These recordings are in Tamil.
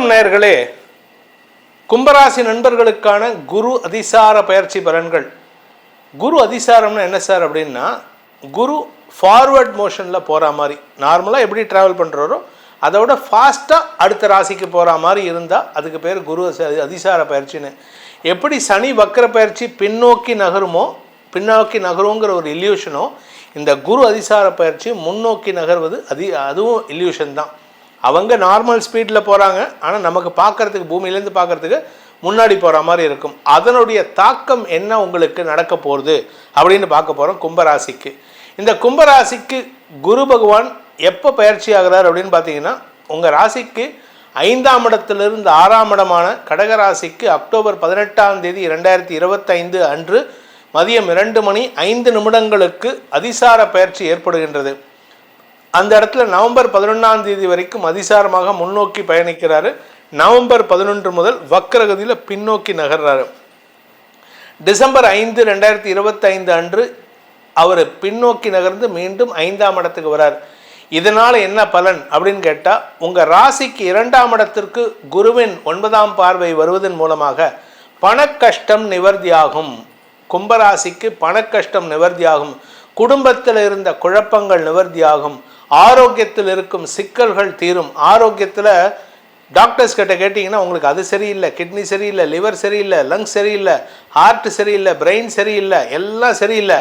வணக்கம் நேர்களே கும்பராசி நண்பர்களுக்கான குரு அதிசார பயிற்சி பலன்கள். குரு அதிசாரம்னா என்ன சார் அப்படின்னா குரு ஃபார்வர்ட் மோஷனில் போகிற மாதிரி. நார்மலாக எப்படி ட்ராவல் பண்ணுறாரோ அதோட ஃபாஸ்ட்டாக அடுத்த ராசிக்கு போகிற மாதிரி இருந்தால் அதுக்கு பேர் குரு அதிசார பயிற்சின்னு. எப்படி சனி வக்கர பயிற்சி பின்னோக்கி நகருமோ பின்னோக்கி நகருங்கிற ஒரு இல்யூஷனோ இந்த குரு அதிசார பயிற்சி முன்னோக்கி நகர்வது அதி அதுவும் இல்யூஷன் தான். அவங்க நார்மல் ஸ்பீடில் போகிறாங்க ஆனால் நமக்கு பார்க்கறதுக்கு பூமியிலேருந்து பார்க்கறதுக்கு முன்னாடி போகிற மாதிரி இருக்கும். அதனுடைய தாக்கம் என்ன உங்களுக்கு நடக்க போகிறது அப்படின்னு பார்க்க போகிறோம் கும்பராசிக்கு. இந்த கும்பராசிக்கு குரு பகவான் எப்போ பயிற்சி ஆகிறார் அப்படின்னு பார்த்தீங்கன்னா உங்கள் ராசிக்கு ஐந்தாம் இடத்திலிருந்து ஆறாம் இடமான கடகராசிக்கு அக்டோபர் பதினெட்டாம் தேதி ரெண்டாயிரத்தி இருபத்தைந்து அன்று மதியம் இரண்டு மணி ஐந்து நிமிடங்களுக்கு அதிசார பயிற்சி ஏற்படுகின்றது. அந்த இடத்துல நவம்பர் பதினொன்றாம் தேதி வரைக்கும் அதிசாரமாக முன்னோக்கி பயணிக்கிறாரு. நவம்பர் பதினொன்று முதல் வக்கரகதியில் பின்னோக்கி நகர்றாரு. டிசம்பர் ஐந்து ரெண்டாயிரத்தி இருபத்தைந்து அன்று அவர் பின்னோக்கி நகர்ந்து மீண்டும் ஐந்தாம் இடத்துக்கு வரார். இதனால் என்ன பலன் அப்படின்னு கேட்டால் உங்கள் ராசிக்கு இரண்டாம் இடத்திற்கு குருவின் ஒன்பதாம் பார்வை வருவதன் மூலமாக பணக்கஷ்டம் நிவர்த்தியாகும். கும்பராசிக்கு பணக்கஷ்டம் நிவர்த்தியாகும். குடும்பத்தில் இருந்த குழப்பங்கள் நிவர்த்தியாகும். ஆரோக்கியத்தில் இருக்கும் சிக்கல்கள் தீரும். ஆரோக்கியத்தில் டாக்டர்ஸ் கிட்ட கேட்டிங்கன்னா உங்களுக்கு அது சரியில்லை கிட்னி சரியில்லை லிவர் சரியில்லை லங்ஸ் சரியில்லை ஹார்ட் சரியில்லை பிரெயின் சரியில்லை எல்லாம் சரியில்லை.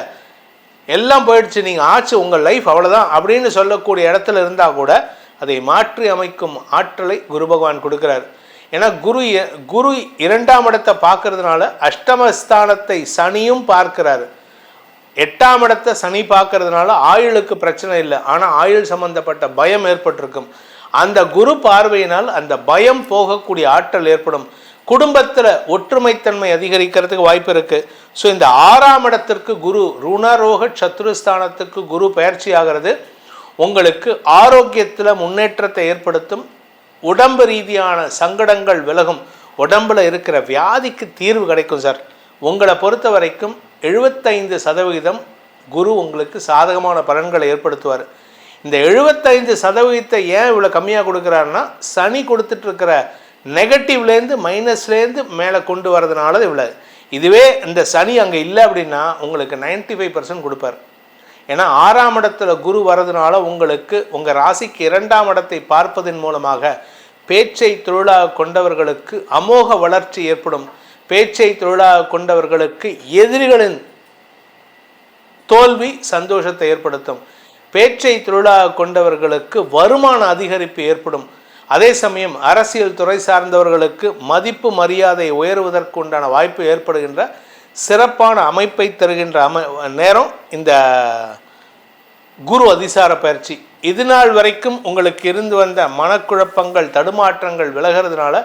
எல்லாம் போயிடுச்சு நீங்கள் ஆச்சு உங்கள் லைஃப் அவ்வளோதான் அப்படின்னு சொல்லக்கூடிய இடத்துல இருந்தால் கூட அதை மாற்றி அமைக்கும் ஆற்றலை குரு பகவான் கொடுக்குறார். ஏன்னா குரு குரு இரண்டாம் இடத்தை பார்க்கறதுனால அஷ்டமஸ்தானத்தை சனியும் பார்க்கிறாரு. எட்டாம் இடத்தை சனி பார்க்கறதுனால ஆயுளுக்கு பிரச்சனை இல்லை. ஆனால் ஆயுள் சம்பந்தப்பட்ட பயம் ஏற்பட்டிருக்கும். அந்த குரு பார்வையினால் அந்த பயம் போகக்கூடிய ஆற்றல் ஏற்படும். குடும்பத்தில் ஒற்றுமைத்தன்மை அதிகரிக்கிறதுக்கு வாய்ப்பு இருக்குது ஸோ இந்த ஆறாம் இடத்திற்கு குரு ருணரோக சத்ருஸ்தானத்துக்கு குரு பயிற்சி ஆகிறது. உங்களுக்கு ஆரோக்கியத்தில் முன்னேற்றத்தை ஏற்படுத்தும். உடம்பு ரீதியான சங்கடங்கள் விலகும். உடம்பில் இருக்கிற வியாதிக்கு தீர்வு கிடைக்கும் சார். உங்களை பொறுத்த வரைக்கும் எழுபத்தைந்து சதவிகிதம் குரு உங்களுக்கு சாதகமான பலன்களை ஏற்படுத்துவார். இந்த எழுபத்தைந்து சதவீதத்தை ஏன் இவ்வளோ கம்மியாக கொடுக்குறாருன்னா சனி கொடுத்துட்ருக்கிற நெகட்டிவ்லேருந்து மைனஸ்லேருந்து மேலே கொண்டு வரதுனால இவ்வளோ இதுவே இந்த சனி அங்கே இல்லை அப்படின்னா உங்களுக்கு 95% ஃபைவ் பர்சன்ட் கொடுப்பார். ஏன்னா ஆறாம் இடத்துல குரு வரதுனால உங்களுக்கு உங்கள் ராசிக்கு இரண்டாம் இடத்தை பார்ப்பதன் மூலமாக பேச்சை தொழிலாக கொண்டவர்களுக்கு அமோக வளர்ச்சி ஏற்படும். பேச்சை தொழிலாக கொண்டவர்களுக்கு எதிரிகளின் தோல்வி சந்தோஷத்தை ஏற்படுத்தும். பேச்சை தொழிலாக கொண்டவர்களுக்கு வருமான அதிகரிப்பு ஏற்படும். அதே சமயம் அரசியல் துறை சார்ந்தவர்களுக்கு மதிப்பு மரியாதை உயர்வதற்கு உண்டான வாய்ப்பு ஏற்படுகின்ற சிறப்பான அமைப்பை தருகின்ற அமை நேரம் இந்த குரு அதிசார பயிற்சி. இது நாள் வரைக்கும் உங்களுக்கு இருந்து வந்த மனக்குழப்பங்கள் தடுமாற்றங்கள் விலகிறதுனால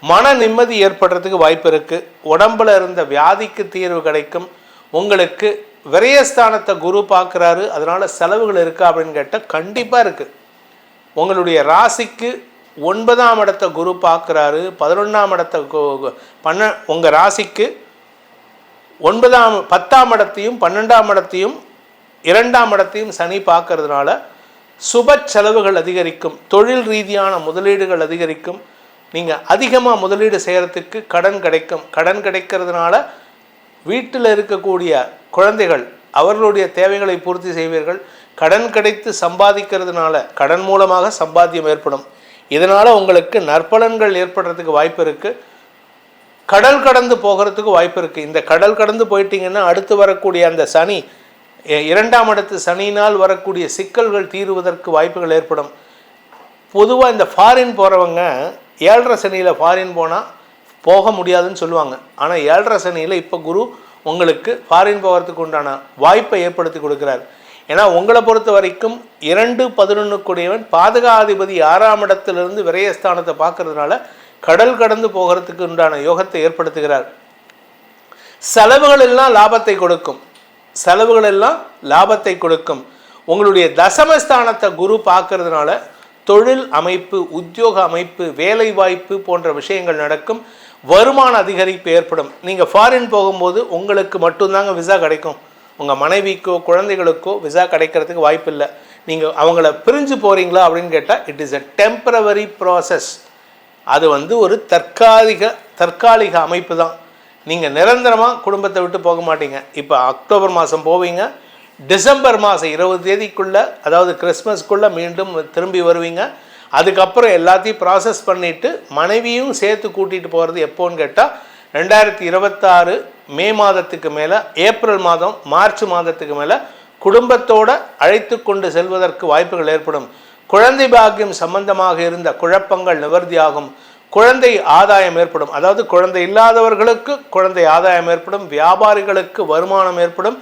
மன நிம்மதி ஏற்படுறதுக்கு வாய்ப்பு இருக்குது உடம்புல இருந்த வியாதிக்கு தீர்வு கிடைக்கும். உங்களுக்கு விரயஸ்தானத்தை குரு பார்க்குறாரு. அதனால் செலவுகள் இருக்கா அப்படின்னு கேட்டால் கண்டிப்பாக இருக்குது உங்களுடைய ராசிக்கு ஒன்பதாம் இடத்த குரு பார்க்குறாரு. பதினொன்றாம் இடத்த கு- பண்ண உங்கள் ராசிக்கு ஒன்பதாம் பத்தாம் இடத்தையும் பன்னெண்டாம் இடத்தையும் இரண்டாம் இடத்தையும் சனி பார்க்கறதுனால சுப செலவுகள் அதிகரிக்கும். தொழில் ரீதியான முதலீடுகள் அதிகரிக்கும். நீங்கள் அதிகமாக முதலீடு செய்கிறதுக்கு கடன் கிடைக்கும். கடன் கிடைக்கிறதுனால வீட்டில் இருக்கக்கூடிய குழந்தைகள் அவர்களுடைய தேவைகளை பூர்த்தி செய்வீர்கள். கடன் கிடைத்து சம்பாதிக்கிறதுனால கடன் மூலமாக சம்பாத்தியம் ஏற்படும். இதனால் உங்களுக்கு நற்பலன்கள் ஏற்படுறதுக்கு வாய்ப்பு இருக்குது கடல் கடந்து போகிறதுக்கு வாய்ப்பு இருக்குது இந்த கடல் கடந்து போயிட்டீங்கன்னா அடுத்து வரக்கூடிய அந்த சனி இரண்டாம் இடத்து சனியினால் வரக்கூடிய சிக்கல்கள் தீருவதற்கு வாய்ப்புகள் ஏற்படும். பொதுவாக இந்த ஃபாரின் போகிறவங்க ஏழரை சனியில் ஃபாரின் போனால் போக முடியாதுன்னு சொல்லுவாங்க. ஆனால் ஏழரை சனியில் இப்போ குரு உங்களுக்கு ஃபாரின் போகிறதுக்கு உண்டான வாய்ப்பை ஏற்படுத்தி கொடுக்குறார். ஏன்னா உங்களை பொறுத்த வரைக்கும் இரண்டு பதினொன்றுக்குடையவன் பாதுகாதிபதி ஆறாம் இடத்திலிருந்து விரயஸ்தானத்தை பார்க்கறதுனால கடல் கடந்து போகிறதுக்கு உண்டான யோகத்தை ஏற்படுத்துகிறார். செலவுகள் எல்லாம் லாபத்தை கொடுக்கும். செலவுகள் எல்லாம் லாபத்தை கொடுக்கும். உங்களுடைய தசமஸ்தானத்தை குரு பார்க்கறதுனால தொழில் அமைப்பு உத்தியோக அமைப்பு வேலை வாய்ப்பு போன்ற விஷயங்கள் நடக்கும். வருமான அதிகரிப்பு ஏற்படும். நீங்கள் ஃபாரின் போகும்போது உங்களுக்கு மட்டும்தாங்க விசா கிடைக்கும். உங்கள் மனைவிக்கோ குழந்தைகளுக்கோ விசா கிடைக்கிறதுக்கு வாய்ப்பு இல்லை. நீங்கள் அவங்கள பிரிஞ்சு போகிறீங்களா அப்படின்னு கேட்டால் it is a temporary process அது வந்து ஒரு தற்காலிக தற்காலிக அமைப்பு தான். நீங்கள் நிரந்தரமாக குடும்பத்தை விட்டு போக மாட்டீங்க. இப்போ அக்டோபர் மாதம் போவீங்க. டிசம்பர் மாதம் இருபது தேதிக்குள்ளே அதாவது கிறிஸ்மஸ்க்குள்ளே மீண்டும் திரும்பி வருவீங்க. அதுக்கப்புறம் எல்லாத்தையும் ப்ராசஸ் பண்ணிவிட்டு மனைவியும் சேர்த்து கூட்டிகிட்டு போகிறது எப்போன்னு கேட்டால் ரெண்டாயிரத்தி இருபத்தாறு மே மாதத்துக்கு மேலே ஏப்ரல் மாதம் மார்ச் மாதத்துக்கு மேலே குடும்பத்தோடு அழைத்து கொண்டு செல்வதற்கு வாய்ப்புகள் ஏற்படும். குழந்தை பாக்கியம் சம்பந்தமாக இருந்த குழப்பங்கள் நிவர்த்தியாகும். குழந்தை ஆதாயம் ஏற்படும். அதாவது குழந்தை இல்லாதவர்களுக்கு குழந்தை ஆதாயம் ஏற்படும். வியாபாரிகளுக்கு வருமானம் ஏற்படும்.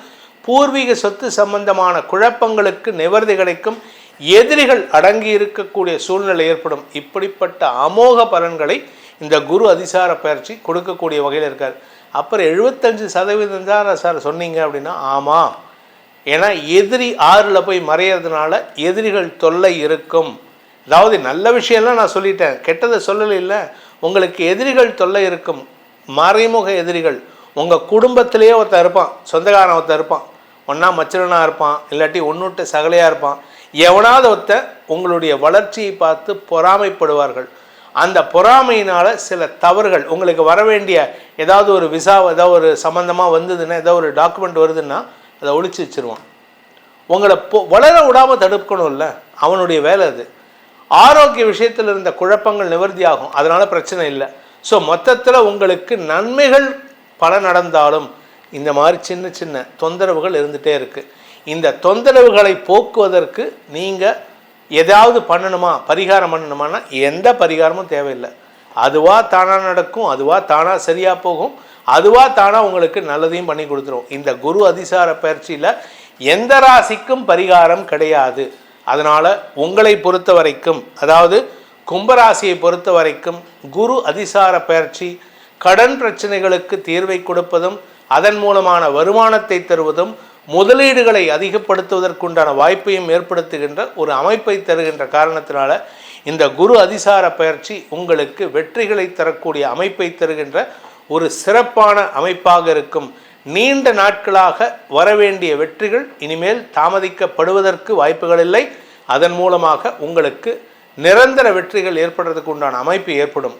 பூர்வீக சொத்து சம்பந்தமான குழப்பங்களுக்கு நிவர்த்தி கிடைக்கும். எதிரிகள் அடங்கி இருக்கக்கூடிய சூழ்நிலை ஏற்படும். இப்படிப்பட்ட அமோக பலன்களை இந்த குரு அதிசார பயிற்சி கொடுக்கக்கூடிய வகையில் இருக்கார். அப்புறம் எழுபத்தஞ்சு சதவீதம் தான் சார் சொன்னீங்க அப்படின்னா ஆமாம் ஏன்னா எதிரி ஆறில் போய் மறையிறதுனால எதிரிகள் தொல்லை இருக்கும். அதாவது நல்ல விஷயம்லாம் நான் சொல்லிட்டேன். கெட்டதை சொல்லலை இல்லை. உங்களுக்கு எதிரிகள் தொல்லை இருக்கும். மறைமுக எதிரிகள். உங்கள் குடும்பத்திலேயே ஒருத்தர் இருப்பான். சொந்தக்காரன் ஒருத்தன் இருப்பான். ஒன்றா மச்சரனாக இருப்பான் இல்லாட்டி ஒன்றுட்டு சகலையாக இருப்பான். எவனாவது ஒருத்தன் உங்களுடைய வளர்ச்சியை பார்த்து பொறாமைப்படுவார்கள். அந்த பொறாமையினால் சில தவறுகள் உங்களுக்கு வர வேண்டிய ஏதாவது ஒரு விசா ஏதாவது ஒரு சம்மந்தமாக வந்ததுன்னா ஏதாவது ஒரு டாக்குமெண்ட் வருதுன்னா அதை ஒழிச்சு வச்சிருவான். உங்களை பொ வளர விடாமல் தடுக்கணும்ல அவனுடைய வேலை அது. ஆரோக்கிய விஷயத்தில் இருந்த குழப்பங்கள் நிவர்த்தியாகும் அதனால் பிரச்சனை இல்லை. ஸோ மொத்தத்தில் உங்களுக்கு நன்மைகள் பல நடந்தாலும் இந்த மாதிரி சின்ன சின்ன தொந்தரவுகள் இருந்துகிட்டே இருக்குது இந்த தொந்தரவுகளை போக்குவதற்கு நீங்கள் ஏதாவது பண்ணணுமா? பரிகாரம் பண்ணணுமானா எந்த பரிகாரமும் தேவையில்லை. அதுவாக தானாக நடக்கும் அதுவாக தானாக சரியாக போகும் அதுவாக தானாக உங்களுக்கு நல்லதையும் பண்ணி கொடுத்துரும். இந்த குரு அதிசார பயிற்சியில் எந்த ராசிக்கும் பரிகாரம் கிடையாது. அதனால் உங்களை பொறுத்த வரைக்கும் அதாவது கும்பராசியை பொறுத்த வரைக்கும் குரு அதிசார பயிற்சி கடன் பிரச்சனைகளுக்கு தீர்வை கொடுப்பதும் அதன் மூலமான வருமானத்தை தருவதும் முதலீடுகளை அதிகப்படுத்துவதற்குண்டான வாய்ப்பையும் ஏற்படுத்துகின்ற ஒரு அமைப்பை தருகின்ற காரணத்தினால இந்த குரு அதிசார பயிற்சி உங்களுக்கு வெற்றிகளை தரக்கூடிய அமைப்பை தருகின்ற ஒரு சிறப்பான அமைப்பாக இருக்கும். நீண்ட நாட்களாக வரவேண்டிய வெற்றிகள் இனிமேல் தாமதிக்கப்படுவதற்கு வாய்ப்புகள் இல்லை. அதன் மூலமாக உங்களுக்கு நிரந்தர வெற்றிகள் ஏற்படுறதுக்கு உண்டான அமைப்பு ஏற்படும்.